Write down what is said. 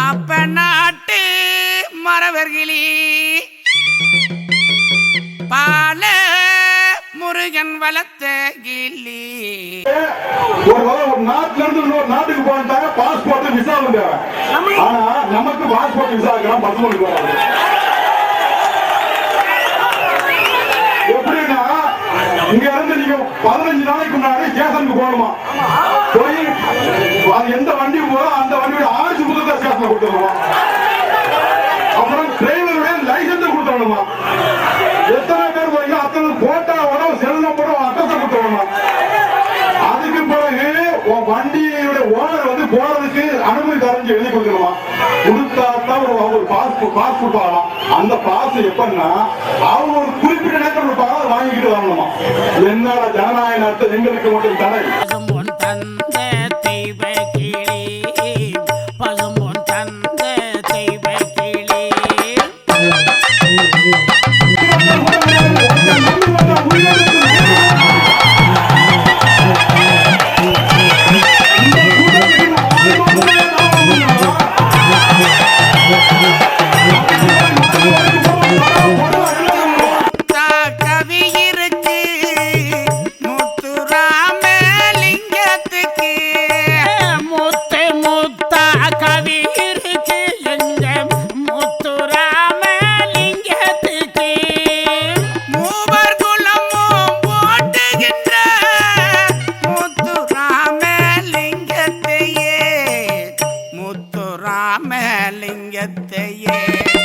அப்ப நாட்டு மரவர்களி பால முருகன் வளர்த்த கில்லி ஒரு ஒரு நாட்டுக்கு போனாங்க பாஸ்போர்ட் விசா வந்து நமக்கு பாஸ்போர்ட் விசா இருக்கலாம் பத்து எப்படின்னா இங்க இருந்து நீங்க பதினஞ்சு நாளைக்கு முன்னாடி போகணுமா? போய் வண்டியோட ஓனர் வந்து போறதுக்கு அனுமதி தரஞ்சு எழுதி கொடுக்கணுமா கொடுத்தாதான் ஒரு ஒரு பாஸ் பாஸ்போர்ட் ஆகலாம் அந்த பாஸ் எப்படின்னா அவங்க ஒரு குறிப்பிட்ட நேரத்தில் ஒரு பாஸ் வாங்கிக்கிட்டு வரணுமா என்னடா ஜனநாயக நாட்டு எங்களுக்கு மட்டும் தடை Thank you. உலகத்தையே